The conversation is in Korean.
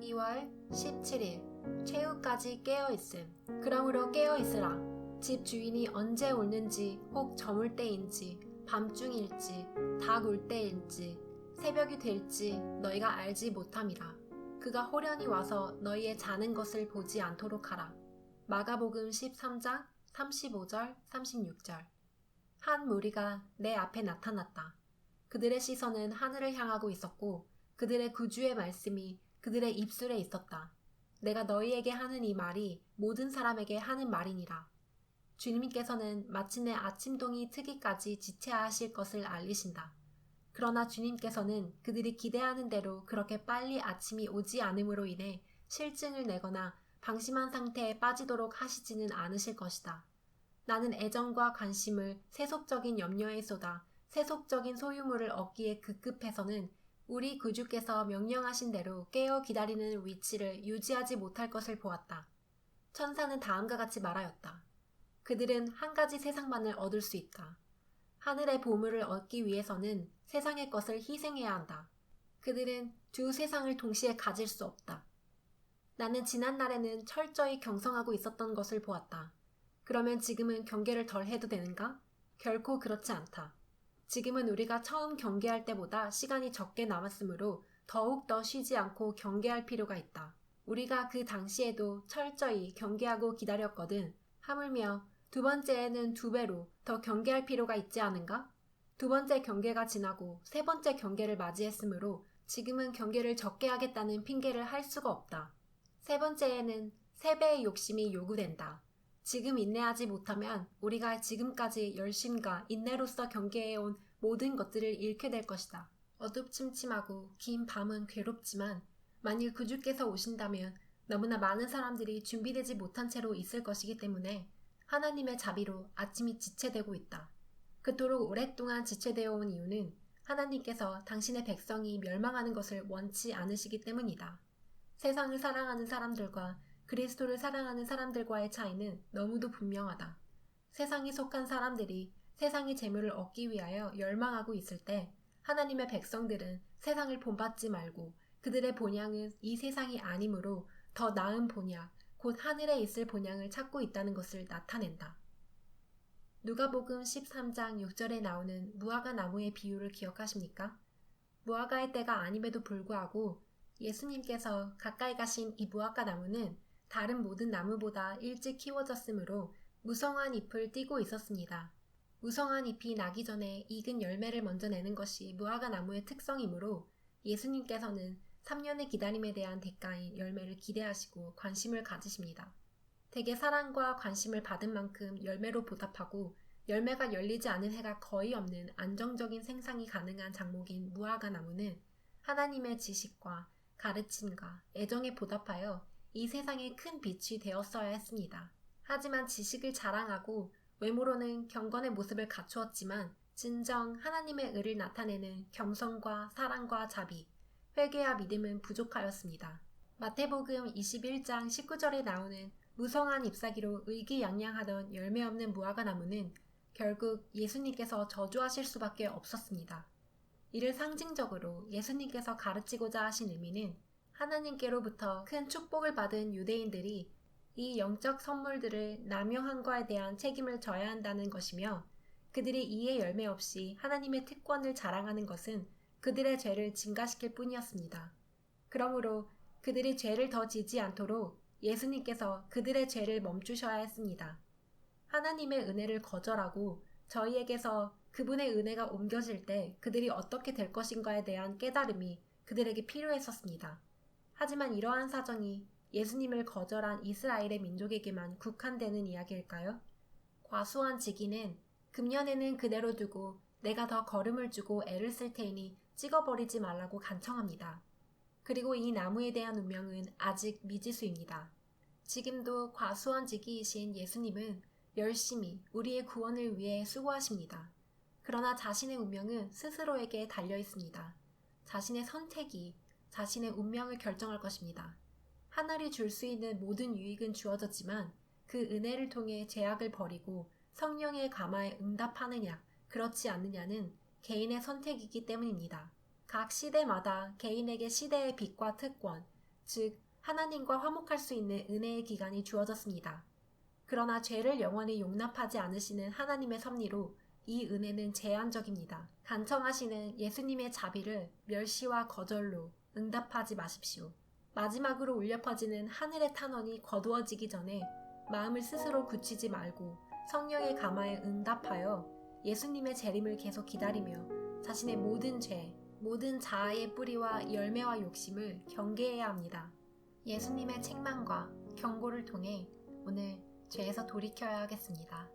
2월 17일 최후까지 깨어있음. 그러므로 깨어있으라. 집 주인이 언제 오는지 혹 저물 때인지 밤중일지 닭 울 때일지 새벽이 될지 너희가 알지 못함이라. 그가 호련히 와서 너희의 자는 것을 보지 않도록 하라. 마가복음 13장 35절 36절 한 무리가 내 앞에 나타났다. 그들의 시선은 하늘을 향하고 있었고 그들의 구주의 말씀이 그들의 입술에 있었다. 내가 너희에게 하는 이 말이 모든 사람에게 하는 말이니라. 주님께서는 마침내 아침동이 트기까지 지체하실 것을 알리신다. 그러나 주님께서는 그들이 기대하는 대로 그렇게 빨리 아침이 오지 않음으로 인해 실증을 내거나 방심한 상태에 빠지도록 하시지는 않으실 것이다. 나는 애정과 관심을 세속적인 염려에 쏟아 세속적인 소유물을 얻기에 급급해서는 우리 구주께서 명령하신 대로 깨어 기다리는 위치를 유지하지 못할 것을 보았다. 천사는 다음과 같이 말하였다. 그들은 한 가지 세상만을 얻을 수 있다. 하늘의 보물을 얻기 위해서는 세상의 것을 희생해야 한다. 그들은 두 세상을 동시에 가질 수 없다. 나는 지난 날에는 철저히 경성하고 있었던 것을 보았다. 그러면 지금은 경계를 덜 해도 되는가? 결코 그렇지 않다. 지금은 우리가 처음 경계할 때보다 시간이 적게 남았으므로 더욱 더 쉬지 않고 경계할 필요가 있다. 우리가 그 당시에도 철저히 경계하고 기다렸거든. 하물며 두 번째에는 두 배로 더 경계할 필요가 있지 않은가? 두 번째 경계가 지나고 세 번째 경계를 맞이했으므로 지금은 경계를 적게 하겠다는 핑계를 할 수가 없다. 세 번째에는 세 배의 욕심이 요구된다. 지금 인내하지 못하면 우리가 지금까지 열심과 인내로서 경계해온 모든 것들을 잃게 될 것이다. 어둡침침하고 긴 밤은 괴롭지만 만일 구주께서 오신다면 너무나 많은 사람들이 준비되지 못한 채로 있을 것이기 때문에 하나님의 자비로 아침이 지체되고 있다. 그토록 오랫동안 지체되어 온 이유는 하나님께서 당신의 백성이 멸망하는 것을 원치 않으시기 때문이다. 세상을 사랑하는 사람들과 그리스도를 사랑하는 사람들과의 차이는 너무도 분명하다. 세상에 속한 사람들이 세상의 재물을 얻기 위하여 열망하고 있을 때 하나님의 백성들은 세상을 본받지 말고 그들의 본향은 이 세상이 아니므로 더 나은 본향, 곧 하늘에 있을 본향을 찾고 있다는 것을 나타낸다. 누가복음 13장 6절에 나오는 무화과 나무의 비유를 기억하십니까? 무화과의 때가 아님에도 불구하고 예수님께서 가까이 가신 이 무화과 나무는 다른 모든 나무보다 일찍 키워졌으므로 무성한 잎을 띠고 있었습니다. 무성한 잎이 나기 전에 익은 열매를 먼저 내는 것이 무화과 나무의 특성이므로 예수님께서는 3년의 기다림에 대한 대가인 열매를 기대하시고 관심을 가지십니다. 대개 사랑과 관심을 받은 만큼 열매로 보답하고 열매가 열리지 않은 해가 거의 없는 안정적인 생산이 가능한 작목인 무화과 나무는 하나님의 지식과 가르침과 애정에 보답하여 이 세상에 큰 빛이 되었어야 했습니다. 하지만 지식을 자랑하고 외모로는 경건의 모습을 갖추었지만 진정 하나님의 의를 나타내는 겸손과 사랑과 자비, 회개와 믿음은 부족하였습니다. 마태복음 21장 19절에 나오는 무성한 잎사귀로 의기양양하던 열매 없는 무화과 나무는 결국 예수님께서 저주하실 수밖에 없었습니다. 이를 상징적으로 예수님께서 가르치고자 하신 의미는 하나님께로부터 큰 축복을 받은 유대인들이 이 영적 선물들을 남용한 거에 대한 책임을 져야 한다는 것이며 그들이 이에 열매 없이 하나님의 특권을 자랑하는 것은 그들의 죄를 증가시킬 뿐이었습니다. 그러므로 그들이 죄를 더 지지 않도록 예수님께서 그들의 죄를 멈추셔야 했습니다. 하나님의 은혜를 거절하고 저희에게서 그분의 은혜가 옮겨질 때 그들이 어떻게 될 것인가에 대한 깨달음이 그들에게 필요했었습니다. 하지만 이러한 사정이 예수님을 거절한 이스라엘의 민족에게만 국한되는 이야기일까요? 과수원 지기는 금년에는 그대로 두고 내가 더 걸음을 주고 애를 쓸 테니 찍어버리지 말라고 간청합니다. 그리고 이 나무에 대한 운명은 아직 미지수입니다. 지금도 과수원 지기이신 예수님은 열심히 우리의 구원을 위해 수고하십니다. 그러나 자신의 운명은 스스로에게 달려 있습니다. 자신의 선택이 자신의 운명을 결정할 것입니다. 하늘이 줄 수 있는 모든 유익은 주어졌지만 그 은혜를 통해 제약을 버리고 성령의 감화에 응답하느냐, 그렇지 않느냐는 개인의 선택이기 때문입니다. 각 시대마다 개인에게 시대의 빛과 특권, 즉 하나님과 화목할 수 있는 은혜의 기간이 주어졌습니다. 그러나 죄를 영원히 용납하지 않으시는 하나님의 섭리로 이 은혜는 제한적입니다. 간청하시는 예수님의 자비를 멸시와 거절로 응답하지 마십시오. 마지막으로 울려 퍼지는 하늘의 탄원이 거두어지기 전에 마음을 스스로 굳히지 말고 성령의 감화에 응답하여 예수님의 재림을 계속 기다리며 자신의 모든 죄, 모든 자아의 뿌리와 열매와 욕심을 경계해야 합니다. 예수님의 책망과 경고를 통해 오늘 죄에서 돌이켜야 하겠습니다.